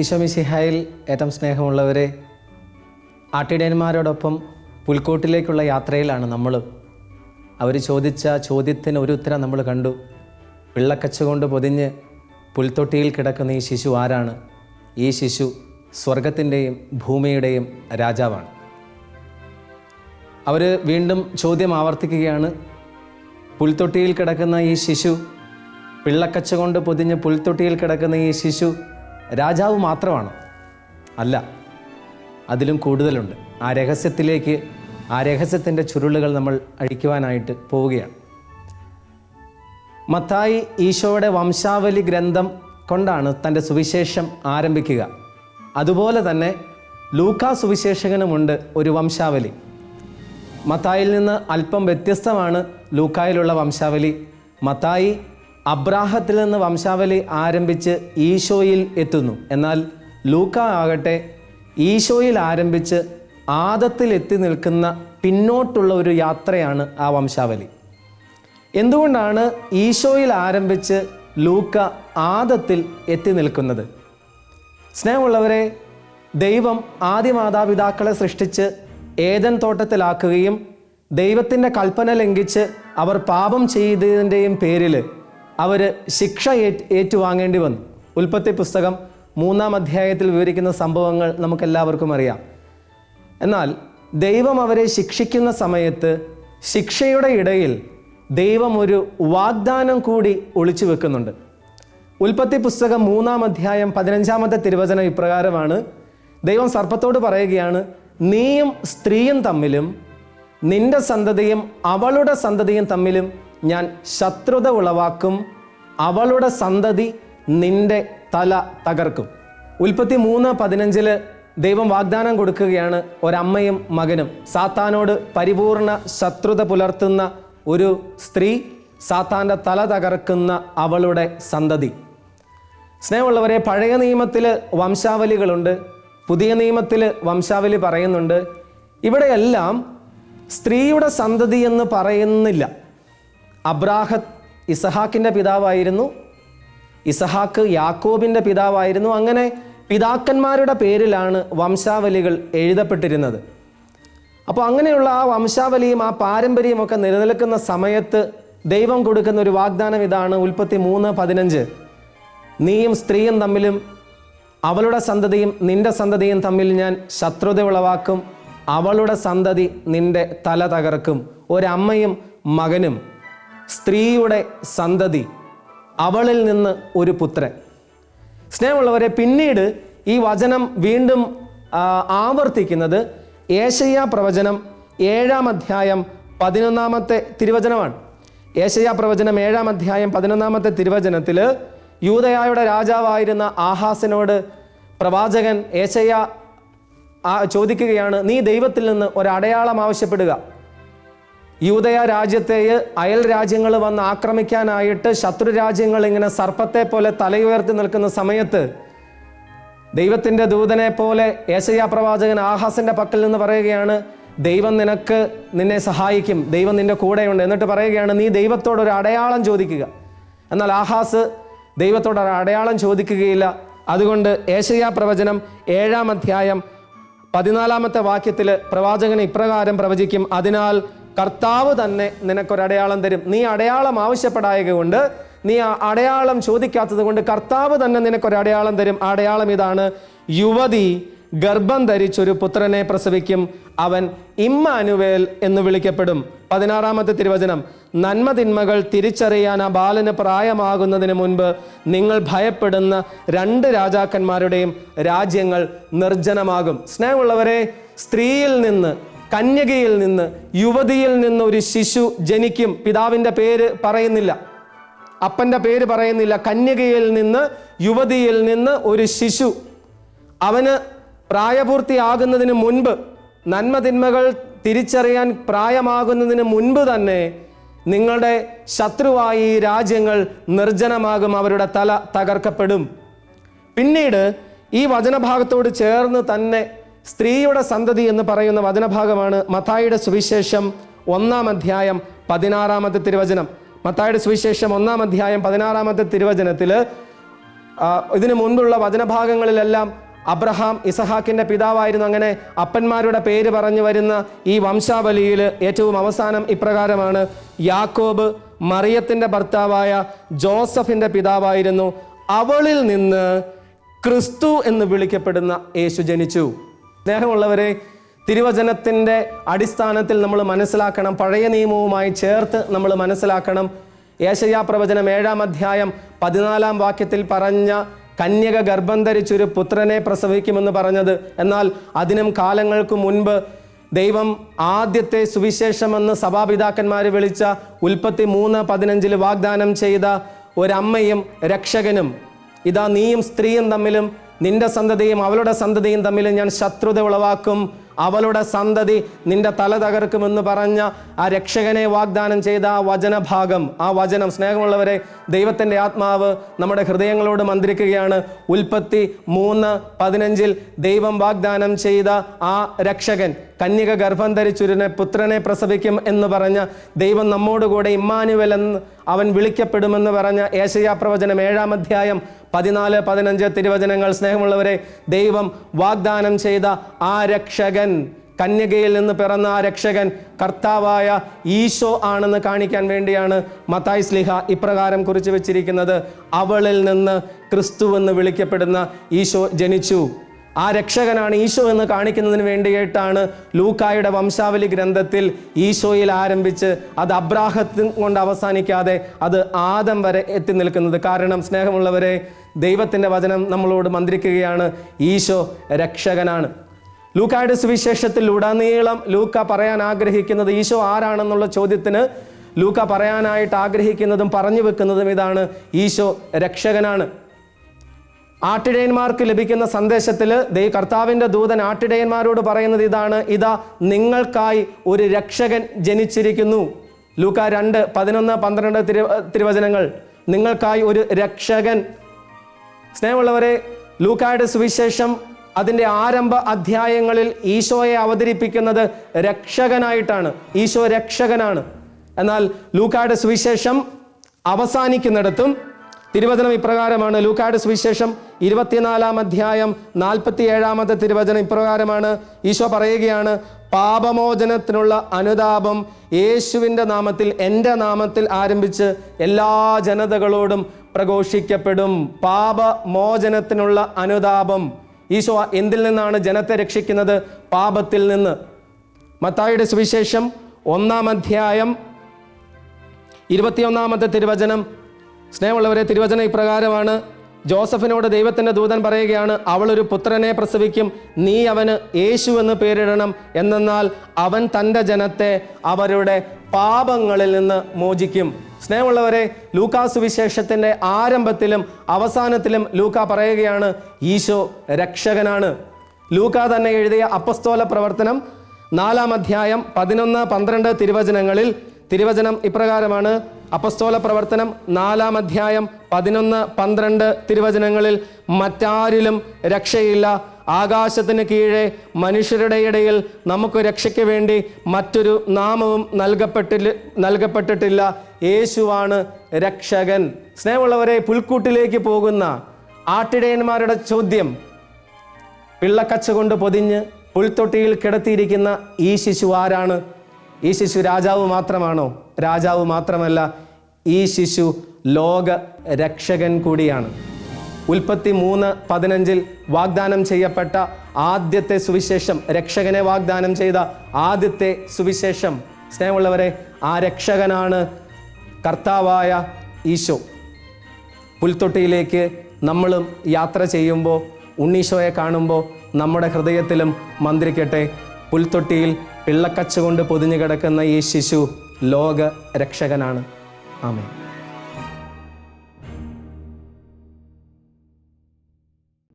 ഈശോമിശിഹായിൽ ഏറ്റവും സ്നേഹമുള്ളവരെ ആട്ടിടയന്മാരോടൊപ്പം പുൽക്കോട്ടിലേക്കുള്ള യാത്രയിലാണ് നമ്മൾ അവർ ചോദിച്ച ചോദ്യത്തിന് ഒരു ഉത്തരം നമ്മൾ കണ്ടു. പിള്ളക്കച്ച കൊണ്ട് പൊതിഞ്ഞ് പുൽത്തൊട്ടിയിൽ കിടക്കുന്ന ഈ ശിശു ആരാണ്? ഈ ശിശു സ്വർഗത്തിന്റെയും ഭൂമിയുടെയും രാജാവാണ്. അവർ വീണ്ടും ചോദ്യം ആവർത്തിക്കുകയാണ്. പുൽത്തൊട്ടിയിൽ കിടക്കുന്ന ഈ ശിശു പിള്ളക്കച്ച കൊണ്ട് പൊതിഞ്ഞ് പുൽത്തൊട്ടിയിൽ കിടക്കുന്ന ഈ ശിശു രാജാവ് മാത്രമാണ്? അല്ല. അതിലും കൂടുതലുണ്ട്. ആ രഹസ്യത്തിലേക്ക് ആ രഹസ്യത്തിന്റെ ചുരുളുകൾ നമ്മൾ അഴിക്കുവാനായിട്ട് പോവുകയാണ്. മത്തായി ഈശോയുടെ വംശാവലി ഗ്രന്ഥം കൊണ്ടാണ് തന്റെ സുവിശേഷം ആരംഭിക്കുക. അതുപോലെ തന്നെ ലൂക്കാ സുവിശേഷകനുമുണ്ട് ഒരു വംശാവലി. മത്തായിൽ നിന്ന് അല്പം വ്യത്യസ്തമാണ് ലൂക്കായിലുള്ള വംശാവലി. മത്തായി അബ്രാഹത്തിൽ നിന്ന് വംശാവലി ആരംഭിച്ച് ഈശോയിൽ എത്തുന്നു. എന്നാൽ ലൂക്ക ആകട്ടെ ഈശോയിൽ ആരംഭിച്ച് ആദത്തിൽ എത്തി നിൽക്കുന്ന പിന്നോട്ടുള്ള ഒരു യാത്രയാണ് ആ വംശാവലി. എന്തുകൊണ്ടാണ് ഈശോയിൽ ആരംഭിച്ച് ലൂക്ക ആദത്തിൽ എത്തി നിൽക്കുന്നത്? സ്നേഹമുള്ളവരെ ദൈവം ആദ്യ മാതാപിതാക്കളെ സൃഷ്ടിച്ച് ഏതൻ തോട്ടത്തിലാക്കുകയും ദൈവത്തിന്റെ കൽപ്പന ലംഘിച്ച് അവർ പാപം ചെയ്തതിന്റെയും പേരിൽ അവർ ശിക്ഷ ഏറ്റ് ഏറ്റുവാങ്ങേണ്ടി വന്നു. ഉൽപ്പത്തി പുസ്തകം മൂന്നാം അധ്യായത്തിൽ വിവരിക്കുന്ന സംഭവങ്ങൾ നമുക്കെല്ലാവർക്കും അറിയാം. എന്നാൽ ദൈവം അവരെ ശിക്ഷിക്കുന്ന സമയത്ത് ശിക്ഷയുടെ ഇടയിൽ ദൈവം ഒരു വാഗ്ദാനം കൂടി ഒളിച്ചു വെക്കുന്നുണ്ട്. ഉൽപ്പത്തി പുസ്തകം മൂന്നാം അധ്യായം പതിനഞ്ചാമത്തെ തിരുവചനം ഇപ്രകാരമാണ്. ദൈവം സർപ്പത്തോട് പറയുകയാണ് നീയും സ്ത്രീയും തമ്മിലും നിന്റെ സന്തതിയും അവളുടെ സന്തതിയും തമ്മിലും ഞാൻ ശത്രുത ഉളവാക്കും അവളുടെ സന്തതി നിന്റെ തല തകർക്കും. ഉൽപ്പത്തി മൂന്ന് പതിനഞ്ചിൽ ദൈവം വാഗ്ദാനം കൊടുക്കുകയാണ് ഒരമ്മയും മകനും. സാത്താനോട് പരിപൂർണ ശത്രുത പുലർത്തുന്ന ഒരു സ്ത്രീ സാത്താന്റെ തല തകർക്കുന്ന അവളുടെ സന്തതി. സ്നേഹമുള്ളവരെ പഴയ നിയമത്തിൽ വംശാവലികളുണ്ട് പുതിയ നിയമത്തിൽ വംശാവലി പറയുന്നുണ്ട്. ഇവിടെയെല്ലാം സ്ത്രീയുടെ സന്തതി എന്ന് പറയുന്നില്ല. അബ്രാഹത്ത് ഇസഹാക്കിന്റെ പിതാവായിരുന്നു. ഇസഹാക്ക് യാക്കോബിന്റെ പിതാവായിരുന്നു. അങ്ങനെ പിതാക്കന്മാരുടെ പേരിലാണ് വംശാവലികൾ എഴുതപ്പെട്ടിരുന്നത്. അപ്പോൾ അങ്ങനെയുള്ള ആ വംശാവലിയും ആ പാരമ്പര്യവും ഒക്കെ നിലനിൽക്കുന്ന സമയത്ത് ദൈവം കൊടുക്കുന്ന ഒരു വാഗ്ദാനം ഇതാണ് ഉൽപ്പത്തി മൂന്ന് പതിനഞ്ച്. നീയും സ്ത്രീയും തമ്മിലും അവളുടെ സന്തതിയും നിന്റെ സന്തതിയും തമ്മിൽ ഞാൻ ശത്രുത ഉളവാക്കും. അവളുടെ സന്തതി നിന്റെ തല തകർക്കും. ഒരമ്മയും മകനും. സ്ത്രീയുടെ സന്തതി അവളിൽ നിന്ന് ഒരു പുത്രൻ. സ്നേഹമുള്ളവരെ പിന്നീട് ഈ വചനം വീണ്ടും ആവർത്തിക്കുന്നത് ഏഷയ്യ പ്രവചനം ഏഴാം അധ്യായം പതിനൊന്നാമത്തെ തിരുവചനമാണ്. ഏഷയ്യ പ്രവചനം ഏഴാം അധ്യായം പതിനൊന്നാമത്തെ തിരുവചനത്തിൽ യൂതയായുടെ രാജാവായിരുന്ന ആഹാസിനോട് പ്രവാചകൻ ഏഷയ്യ ചോദിക്കുകയാണ് നീ ദൈവത്തിൽ നിന്ന് ഒരു അടയാളം ആവശ്യപ്പെടുക. യൂതയ രാജ്യത്തെ അയൽ രാജ്യങ്ങൾ വന്ന് ആക്രമിക്കാനായിട്ട് ശത്രു രാജ്യങ്ങൾ ഇങ്ങനെ സർപ്പത്തെ പോലെ തലയുയർത്തി നിൽക്കുന്ന സമയത്ത് ദൈവത്തിന്റെ ദൂതനെ പോലെ ഏശയ്യ പ്രവാചകൻ ആഹാസിന്റെ പക്കൽ നിന്ന് പറയുകയാണ് ദൈവം നിനക്ക് നിന്നെ സഹായിക്കും ദൈവം നിന്റെ കൂടെയുണ്ട് എന്നിട്ട് പറയുകയാണ് നീ ദൈവത്തോട് ഒരു അടയാളം ചോദിക്കുക. എന്നാൽ ആഹാസ് ദൈവത്തോട് ഒരു അടയാളം ചോദിക്കുകയില്ല. അതുകൊണ്ട് ഏശയ്യ പ്രവചനം ഏഴാം അധ്യായം പതിനാലാമത്തെ വാക്യത്തിൽ പ്രവാചകൻ ഇപ്രകാരം പ്രവചിക്കും അതിനാൽ കർത്താവ് തന്നെ നിനക്കൊരടയാളം തരും. നീ അടയാളം ആവശ്യപ്പെടായക കൊണ്ട് നീ ആ അടയാളം ചോദിക്കാത്തത് കൊണ്ട് കർത്താവ് തന്നെ നിനക്കൊരടയാളം തരും. ആ അടയാളം ഇതാണ്. യുവതി ഗർഭം ധരിച്ചൊരു പുത്രനെ പ്രസവിക്കും. അവൻ ഇമ്മാനുവേൽ എന്ന് വിളിക്കപ്പെടും. പതിനാറാമത്തെ തിരുവചനം. നന്മ തിന്മകൾ തിരിച്ചറിയാൻ ആ ബാലന് പ്രായമാകുന്നതിന് മുൻപ് നിങ്ങൾ ഭയപ്പെടുന്ന രണ്ട് രാജാക്കന്മാരുടെയും രാജ്യങ്ങൾ നിർജനമാകും. സ്നേഹമുള്ളവരെ സ്ത്രീയിൽ നിന്ന് കന്യകയിൽ നിന്ന് യുവതിയിൽ നിന്ന് ഒരു ശിശു ജനിക്കും. പിതാവിന്റെ പേര് പറയുന്നില്ല. അപ്പന്റെ പേര് പറയുന്നില്ല. കന്യകയിൽ നിന്ന് യുവതിയിൽ നിന്ന് ഒരു ശിശു. അവന് പ്രായപൂർത്തിയാകുന്നതിന് മുൻപ് നന്മതിന്മകൾ തിരിച്ചറിയാൻ പ്രായമാകുന്നതിന് മുൻപ് തന്നെ നിങ്ങളുടെ ശത്രുവായി രാജ്യങ്ങൾ നിർജനമാകും അവരുടെ തല തകർക്കപ്പെടും. പിന്നീട് ഈ വചനഭാഗത്തോട് ചേർന്ന് തന്നെ സ്ത്രീയുടെ സന്തതി എന്ന് പറയുന്ന വചനഭാഗമാണ് മത്തായിയുടെ സുവിശേഷം ഒന്നാം അധ്യായം പതിനാറാമത്തെ തിരുവചനം. മത്തായിയുടെ സുവിശേഷം ഒന്നാം അധ്യായം പതിനാറാമത്തെ തിരുവചനത്തിൽ ഇതിനു മുൻപുള്ള വചനഭാഗങ്ങളിലെല്ലാം അബ്രഹാം ഇസഹാക്കിന്റെ പിതാവായിരുന്നു. അങ്ങനെ അപ്പന്മാരുടെ പേര് പറഞ്ഞു വരുന്ന ഈ വംശാവലിയിൽ ഏറ്റവും അവസാനം ഇപ്രകാരമാണ്. യാക്കോബ് മറിയത്തിന്റെ ഭർത്താവായ ജോസഫിന്റെ പിതാവായിരുന്നു. അവളിൽ നിന്ന് ക്രിസ്തു എന്ന് വിളിക്കപ്പെടുന്ന യേശു ജനിച്ചു. സ്നേഹമുള്ളവരെ തിരുവചനത്തിന്റെ അടിസ്ഥാനത്തിൽ നമ്മൾ മനസ്സിലാക്കണം പഴയ നിയമവുമായി ചേർത്ത് നമ്മൾ മനസ്സിലാക്കണം. ഏശയ്യാ പ്രവചനം ഏഴാം അധ്യായം പതിനാലാം വാക്യത്തിൽ പറഞ്ഞ കന്യക ഗർഭം ധരിച്ചൊരു പുത്രനെ പ്രസവിക്കുമെന്ന് പറഞ്ഞത്. എന്നാൽ അതിനും കാലങ്ങൾക്ക് മുൻപ് ദൈവം ആദ്യത്തെ സുവിശേഷമെന്ന് സഭാപിതാക്കന്മാർ വിളിച്ച ഉൽപ്പത്തി മൂന്ന് പതിനഞ്ചിൽ വാഗ്ദാനം ചെയ്ത ഒരമ്മയും രക്ഷകനും. ഇതാ നീയും സ്ത്രീയും തമ്മിലും നിന്റെ സന്തതിയും അവളുടെ സന്തതിയും തമ്മിൽ ഞാൻ ശത്രുത ഉളവാക്കും. അവളുടെ സന്തതി നിന്റെ തല തകർക്കുമെന്ന് പറഞ്ഞ ആ രക്ഷകനെ വാഗ്ദാനം ചെയ്ത ആ വചനഭാഗം ആ വചനം. സ്നേഹമുള്ളവരെ ദൈവത്തിന്റെ ആത്മാവ് നമ്മുടെ ഹൃദയങ്ങളോട് മന്ത്രിക്കുകയാണ്. ഉൽപ്പത്തി മൂന്ന് പതിനഞ്ചിൽ ദൈവം വാഗ്ദാനം ചെയ്ത ആ രക്ഷകൻ കന്യക ഗർഭം ധരിച്ചൊരുനെ പുത്രനെ പ്രസവിക്കും എന്ന് പറഞ്ഞ ദൈവം നമ്മോടുകൂടെ ഇമ്മാനുവൽ എന്ന് അവൻ വിളിക്കപ്പെടുമെന്ന് പറഞ്ഞ ഏശയാ പ്രവചനം ഏഴാം അധ്യായം പതിനാല് പതിനഞ്ച് തിരുവചനങ്ങൾ. സ്നേഹമുള്ളവരെ ദൈവം വാഗ്ദാനം ചെയ്ത ആ രക്ഷകൻ കന്യകയിൽ നിന്ന് പിറന്ന ആ രക്ഷകൻ കർത്താവായ ഈശോ ആണെന്ന് കാണിക്കാൻ വേണ്ടിയാണ് മത്തായി സ്ലിഹ ഇപ്രകാരം കുറിച്ച് വെച്ചിരിക്കുന്നത്. അവളിൽ നിന്ന് ക്രിസ്തുവെന്ന് വിളിക്കപ്പെടുന്ന ഈശോ ജനിച്ചു. ആ രക്ഷകനാണ് ഈശോ എന്ന് കാണിക്കുന്നതിന് വേണ്ടിയിട്ടാണ് ലൂക്കായുടെ വംശാവലി ഗ്രന്ഥത്തിൽ ഈശോയിൽ ആരംഭിച്ച് അത് അബ്രാഹത്തും കൊണ്ട് അവസാനിക്കാതെ അത് ആദം വരെ എത്തി നിൽക്കുന്നത്. കാരണം സ്നേഹമുള്ളവരെ ദൈവത്തിന്റെ വചനം നമ്മളോട് മന്ത്രിക്കുകയാണ് ഈശോ രക്ഷകനാണ്. ലൂക്കായുടെ സുവിശേഷത്തിൽ ഉടനീളം ലൂക്ക പറയാൻ ആഗ്രഹിക്കുന്നത് ഈശോ ആരാണെന്നുള്ള ചോദ്യത്തിന് ലൂക്ക പറയാനായിട്ട് ആഗ്രഹിക്കുന്നതും പറഞ്ഞു വെക്കുന്നതും ഇതാണ് ഈശോ രക്ഷകനാണ്. ആട്ടിടയന്മാർക്ക് ലഭിക്കുന്ന സന്ദേശത്തിൽ ദൈ കർത്താവിന്റെ ദൂതൻ ആട്ടിടയന്മാരോട് പറയുന്നത് ഇതാണ്. ഇതാ നിങ്ങൾക്കായി ഒരു രക്ഷകൻ ജനിച്ചിരിക്കുന്നു. ലൂക്ക രണ്ട് പതിനൊന്ന് പന്ത്രണ്ട് തിരു തിരുവചനങ്ങൾ. നിങ്ങൾക്കായി ഒരു രക്ഷകൻ. സ്നേഹമുള്ളവരെ ലൂക്കായുടെ സുവിശേഷം അതിന്റെ ആരംഭ അധ്യായങ്ങളിൽ ഈശോയെ അവതരിപ്പിക്കുന്നത് രക്ഷകനായിട്ടാണ്. ഈശോ രക്ഷകനാണ്. എന്നാൽ ലൂക്കായുടെ സുവിശേഷം അവസാനിക്കുന്നിടത്തും തിരുവചനം ഇപ്രകാരമാണ്. ലൂക്കാട് സുവിശേഷം ഇരുപത്തിനാലാം അധ്യായം നാൽപ്പത്തി ഏഴാമത്തെ തിരുവചനം ഇപ്രകാരമാണ്. ഈശോ പറയുകയാണ് പാപമോചനത്തിനുള്ള അനുതാപം യേശുവിന്റെ നാമത്തിൽ എന്റെ നാമത്തിൽ ആരംഭിച്ച് എല്ലാ ജനതകളോടും പ്രഘോഷിക്കപ്പെടും. പാപമോചനത്തിനുള്ള അനുതാപം. ഈശോ എന്തിൽ നിന്നാണ് ജനത്തെ രക്ഷിക്കുന്നത്? പാപത്തിൽ നിന്ന്. മത്തായിയുടെ സുവിശേഷം ഒന്നാം അധ്യായം ഇരുപത്തിയൊന്നാമത്തെ തിരുവചനം സ്നേഹമുള്ളവരെ തിരുവചന ഇപ്രകാരമാണ്. ജോസഫിനോട് ദൈവത്തിന്റെ ദൂതൻ പറയുകയാണ് അവളൊരു പുത്രനെ പ്രസവിക്കും നീ അവന് യേശു എന്ന് പേരിടണം. എന്നാൽ അവൻ തന്റെ ജനത്തെ അവരുടെ പാപങ്ങളിൽ നിന്ന് മോചിക്കും. സ്നേഹമുള്ളവരെ ലൂക്കാ സുവിശേഷത്തിന്റെ ആരംഭത്തിലും അവസാനത്തിലും ലൂക്ക പറയുകയാണ് ഈശോ രക്ഷകനാണ്. ലൂക്ക തന്നെ എഴുതിയ അപ്പസ്തോല പ്രവർത്തനം നാലാം അധ്യായം പതിനൊന്ന് പന്ത്രണ്ട് തിരുവചനങ്ങളിൽ. തിരുവചനം ഇപ്രകാരമാണ് അപ്പസ്തോല പ്രവർത്തനം നാലാം അധ്യായം പതിനൊന്ന് പന്ത്രണ്ട് തിരുവചനങ്ങളിൽ മറ്റാരിലും രക്ഷയില്ല. ആകാശത്തിന് കീഴെ മനുഷ്യരുടെ ഇടയിൽ നമുക്ക് രക്ഷയ്ക്ക് വേണ്ടി മറ്റൊരു നാമവും നൽകപ്പെട്ടില്ല നൽകപ്പെട്ടിട്ടില്ല. യേശുവാണ് രക്ഷകൻ. സ്നേഹമുള്ളവരെ പുൽക്കൂട്ടിലേക്ക് പോകുന്ന ആട്ടിടയന്മാരുടെ ചോദ്യം. പിള്ളക്കച്ച കൊണ്ട് പൊതിഞ്ഞ് പുൽത്തൊട്ടിയിൽ കിടത്തിയിരിക്കുന്ന ഈ ശിശു ആരാണ്? ഈ ശിശു രാജാവ് മാത്രമാണോ? രാജാവ് മാത്രമല്ല ഈ ശിശു ലോക രക്ഷകൻ കൂടിയാണ്. ഉൽപ്പത്തി മൂന്ന് പതിനഞ്ചിൽ വാഗ്ദാനം ചെയ്യപ്പെട്ട ആദ്യത്തെ സുവിശേഷം രക്ഷകനെ വാഗ്ദാനം ചെയ്ത ആദ്യത്തെ സുവിശേഷം. സ്നേഹമുള്ളവരെ ആ രക്ഷകനാണ് കർത്താവായ ഈശോ. പുൽത്തൊട്ടിയിലേക്ക് നമ്മളും യാത്ര ചെയ്യുമ്പോൾ ഉണ്ണീശോയെ കാണുമ്പോൾ നമ്മുടെ ഹൃദയത്തിലും മന്ത്രിക്കട്ടെ പുൽത്തൊട്ടിയിൽ പിള്ളക്കച്ച കൊണ്ട് പൊതിഞ്ഞു കിടക്കുന്ന ഈ ശിശു ലോക രക്ഷകനാണ് ആമേ